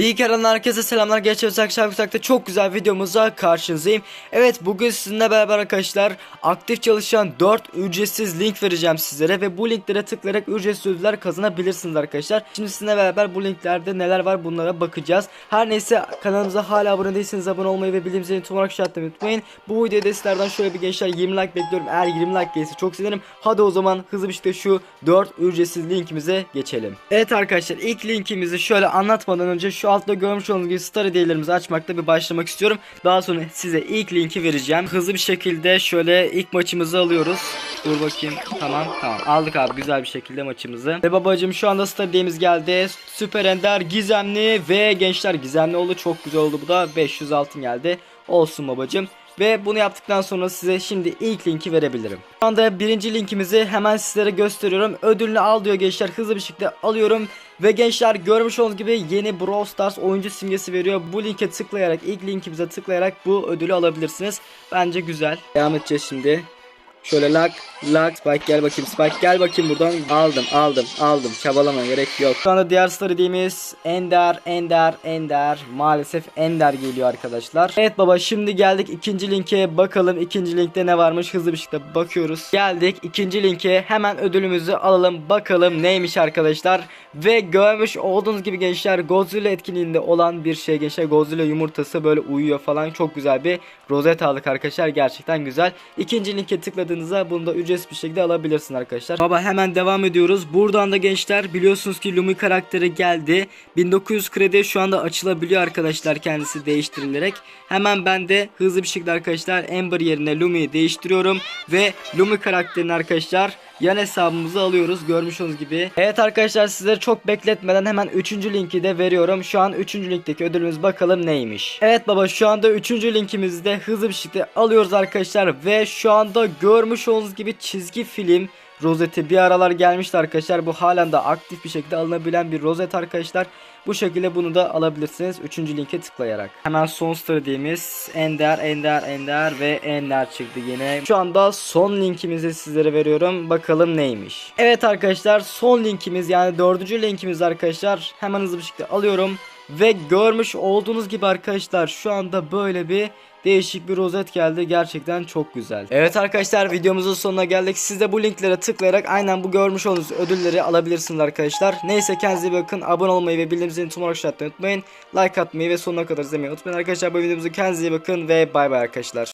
İyi ki herkese selamlar. Geçen Şarkı çok güzel videomuzla karşınızdayım. Evet bugün sizinle beraber arkadaşlar aktif çalışan 4 ücretsiz link vereceğim sizlere ve bu linklere tıklayarak ücretsiz ödüller kazanabilirsiniz arkadaşlar. Şimdi sizinle beraber bu linklerde neler var bunlara bakacağız. Her neyse kanalımıza hala abone değilseniz abone olmayı ve bildirim zilini tüm olarak işaretlemeyi unutmayın. Bu videoda sizlerden şöyle bir gençler 20 like bekliyorum. Eğer 20 like gelirse çok sevinirim. Hadi o zaman hızlı bir şekilde şu 4 ücretsiz linkimize geçelim. Evet arkadaşlar ilk linkimizi şöyle anlatmadan önce şu altta görmüş olduğunuz gibi star hediyelerimizi açmakta bir başlamak istiyorum. Daha sonra size ilk linki vereceğim. Hızlı bir şekilde şöyle ilk maçımızı alıyoruz. Dur bakayım. Tamam tamam aldık abi güzel bir şekilde maçımızı. Ve babacım şu anda star hediyemiz geldi. Süper Ender gizemli ve gençler gizemli oldu. Çok güzel oldu bu da 500 altın geldi. Olsun babacım. Ve bunu yaptıktan sonra size şimdi ilk linki verebilirim. Şu anda birinci linkimizi hemen sizlere gösteriyorum. Ödülünü al diyor gençler. Hızlı bir şekilde alıyorum. Ve gençler görmüş olduğunuz gibi yeni Brawl Stars oyuncu simgesi veriyor. Bu linke tıklayarak ilk linkimize tıklayarak bu ödülü alabilirsiniz. Bence güzel. Devam edeceğiz şimdi. Şöyle lak lak Spike gel bakayım Spike gel bakayım buradan. Aldım aldım aldım. Çabalama gerek yok. Şu anda diğer star hediyemiz Ender Ender Ender. Maalesef Ender geliyor arkadaşlar. Evet baba şimdi geldik ikinci linke. Bakalım ikinci linkte ne varmış? Hızlı bir şekilde bakıyoruz. Geldik ikinci linke. Hemen ödülümüzü alalım. Bakalım neymiş arkadaşlar? Ve görmüş olduğunuz gibi gençler Godzilla etkinliğinde olan bir şey gençler. Godzilla yumurtası böyle uyuyor falan. Çok güzel bir rozet aldık arkadaşlar. Gerçekten güzel. İkinci linke tıkladığınızda bunu da ücretsiz bir şekilde alabilirsin arkadaşlar. Baba hemen devam ediyoruz. Buradan da gençler biliyorsunuz ki Lumi karakteri geldi. 1900 kredi şu anda açılabiliyor arkadaşlar kendisi değiştirilerek. Hemen ben de hızlı bir şekilde arkadaşlar Ember yerine Lumi'yi değiştiriyorum. Ve Lumi karakterini arkadaşlar yan hesabımızı alıyoruz görmüş olduğunuz gibi. Evet arkadaşlar sizleri çok bekletmeden hemen 3. linki de veriyorum. Şu an 3. linkteki ödülümüz bakalım neymiş. Evet baba şu anda 3. linkimizi de hızlı bir şekilde alıyoruz arkadaşlar. Ve şu anda görmüş olduğunuz gibi çizgi film rozeti bir aralar gelmişti arkadaşlar. Bu halen de aktif bir şekilde alınabilen bir rozet arkadaşlar. Bu şekilde bunu da alabilirsiniz. Üçüncü linke tıklayarak. Hemen son dediğimiz Ender, Ender, Ender ve Ender çıktı yine. Şu anda son linkimizi sizlere veriyorum. Bakalım neymiş. Evet arkadaşlar son linkimiz yani dördüncü linkimiz arkadaşlar. Hemen hızlı bir şekilde alıyorum. Ve görmüş olduğunuz gibi arkadaşlar şu anda böyle bir değişik bir rozet geldi. Gerçekten çok güzel. Evet arkadaşlar videomuzun sonuna geldik. Siz de bu linklere tıklayarak aynen bu görmüş olduğunuz ödülleri alabilirsiniz arkadaşlar. Neyse kendinize bakın. Abone olmayı ve bildirim zilini tüm olarak unutmayın. Like atmayı ve sonuna kadar izlemeyi unutmayın arkadaşlar. Bu videomuzu kendinize iyi bakın ve bay bay arkadaşlar.